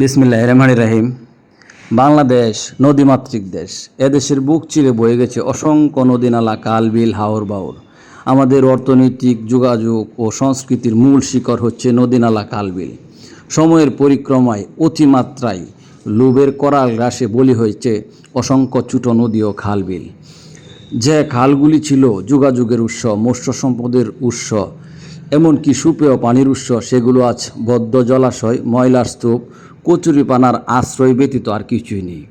বিসমিল্লাহ রহমান রাহিম। বাংলাদেশ নদীমাতৃক দেশ। এদেশের বুক চিরে বয়ে গেছে অসংখ্য নদী, নালা কাল বিল, হাওর বাউর। আমাদের অর্থনৈতিক যোগাযোগ ও সংস্কৃতির মূল শিকড় হচ্ছে নদী, নালা কাল বিল। সময়ের পরিক্রমায় অতিমাত্রায় লোভের করাল গ্রাসে বলি হয়েছে অসংখ্য ছোট নদী ও খাল, বিল। যে খালগুলি ছিল যোগাযোগের উৎস, মৎস্য সম্পদের উৎস, এমনকি সুপেয় পানির উৎস, সেগুলো আজ বদ্ধ জলাশয়, ময়লার স্তূপ কচুরিপানার আশ্রয় ব্যতীত আর কিছুই নেই।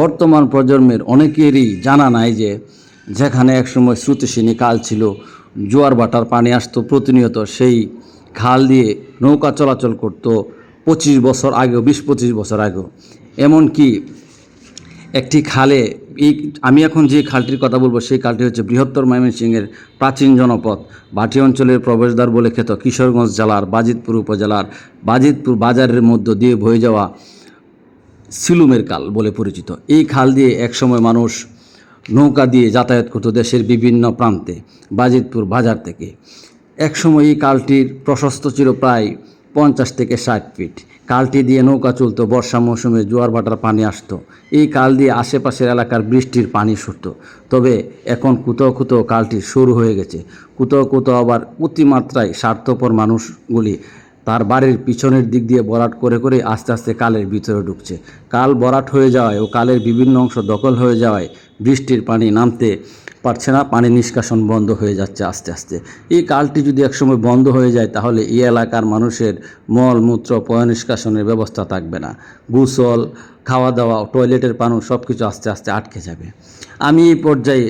বর্তমান প্রজন্মের অনেকেরই জানা নাই যে, যেখানে একসময় স্রোতস্বিনী কাল ছিল, জোয়ার বাটার পানি আসতো, প্রতিনিয়ত সেই খাল দিয়ে নৌকা চলাচল করত পঁচিশ বছর আগেও, বিশ পঁচিশ বছর আগেও। এমনকি একটি খালে এই আমি এখন যে খালটির কথা বলব, সেই খালটি হচ্ছে বৃহত্তর ময়মনসিংহের প্রাচীন জনপদ। ভাটি অঞ্চলের প্রবেশদ্বার বলে খ্যাত কিশোরগঞ্জ জেলার বাজিতপুর উপজেলার বাজিতপুর বাজারের মধ্য দিয়ে বয়ে যাওয়া সিলুমের কাল বলে পরিচিত। এই খাল দিয়ে একসময় মানুষ নৌকা দিয়ে যাতায়াত করত দেশের বিভিন্ন প্রান্তে, বাজিতপুর বাজার থেকে। একসময় এই কালটির প্রশস্ত ছিল প্রায় পঞ্চাশ থেকে ষাট ফিট কালটি দিয়ে নৌকা চলত, বর্ষা মৌসুমে জোয়ার ভাটার পানি আসতো। এই কাল দিয়ে আশেপাশের এলাকার বৃষ্টির পানি সরত তবে এখন কোথাও কোথাও কালটি শুরু হয়ে গেছে। কোথাও কোথাও আবার অতিমাত্রায় স্বার্থপর মানুষগুলি তার বাড়ির পিছনের দিক দিয়ে বরাট করে করে আস্তে আস্তে কালের ভিতরে ঢুকছে। কাল বরাট হয়ে যাওয়ায় ও কালের বিভিন্ন অংশ দখল হয়ে যাওয়ায় বৃষ্টির পানি নামতে পারছে না, পানি নিষ্কাশন বন্ধ হয়ে যাচ্ছে আস্তে আস্তে। এই কালটি যদি একসময় বন্ধ হয়ে যায়, তাহলে এই এলাকার মানুষের মল, মূত্র, পয় নিষ্কাশনের ব্যবস্থা থাকবে না। গোসল খাওয়া দাওয়া টয়লেটের পানু সব কিছু আস্তে আস্তে আটকে যাবে। আমি এই পর্যায়ে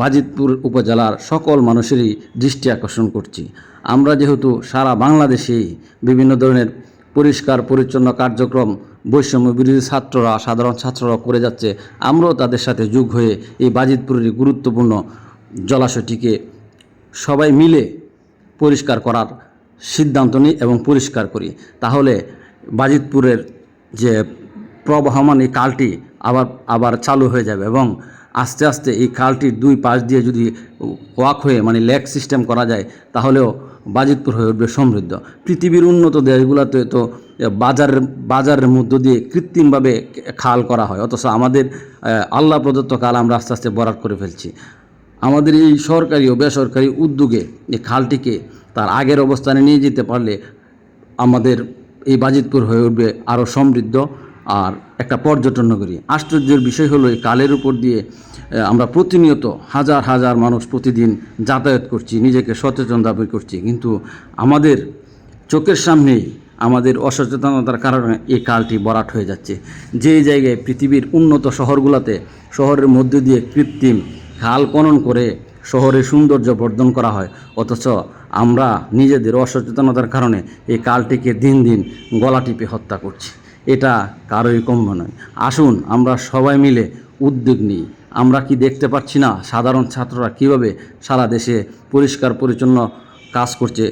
বাজিতপুর উপজেলার সকল মানুষেরই দৃষ্টি আকর্ষণ করছি। আমরা যেহেতু সারা বাংলাদেশেই বিভিন্ন ধরনের পরিষ্কার, পরিচ্ছন্ন কার্যক্রম, বৈষম্য বিরোধী ছাত্ররা, সাধারণ ছাত্ররা করে যাচ্ছে, আমরাও তাদের সাথে যোগ হয়ে এই বাজিতপুরের গুরুত্বপূর্ণ জলাশয়টিকে সবাই মিলে পরিষ্কার করার সিদ্ধান্ত নিই এবং পরিষ্কার করি। তাহলে বাজিতপুরের যে প্রবহমান এই কালটি আবার আবার চালু হয়ে যাবে এবং আস্তে আস্তে এই খালটির দুই পাশ দিয়ে যদি ওয়াক হয়ে মানে লেক সিস্টেম করা যায়, তাহলেও বাজিতপুর হয়ে উঠবে সমৃদ্ধ। পৃথিবীর উন্নত দেশগুলোতে তো বাজার, বাজারের মধ্য দিয়ে কৃত্রিমভাবে খাল করা হয়। অথচ আমাদের আল্লাহ প্রদত্ত কাল আমরা আস্তে আস্তে বরাট করে ফেলছি। আমাদের এই সরকারি ও বেসরকারি উদ্যোগে এই খালটিকে তার আগের অবস্থানে নিয়ে যেতে পারলে আমাদের এই বাজিতপুর হয়ে উঠবে আরও সমৃদ্ধ। আর একটা পর্যটন নগরী। আশ্চর্যের বিষয় হলো, এই কালের উপর দিয়ে আমরা প্রতিনিয়ত হাজার হাজার মানুষ প্রতিদিন যাতায়াত করছি, নিজেকে সচেতন দাবি করছি। কিন্তু আমাদের চোখের সামনেই আমাদের অসচেতনতার কারণে এই কালটি বরাট হয়ে যাচ্ছে। যেই জায়গায় পৃথিবীর উন্নত শহরগুলোতে, শহরের মধ্যে দিয়ে কৃত্রিম খাল খনন করে শহরের সৌন্দর্য বর্ধন করা হয়, অথচ আমরা নিজেদের অসচেতনতার কারণে এই কালটিকে দিন দিন গলা টিপে হত্যা করছি। এটা কারোই কম্য নয়। আসুন, আমরা সবাই মিলে উদ্যোগ নিই। আমরা কি দেখতে পাচ্ছি না? সাধারণ ছাত্ররা কীভাবে সারা দেশে পরিষ্কার পরিচ্ছন্ন কাজ করছে?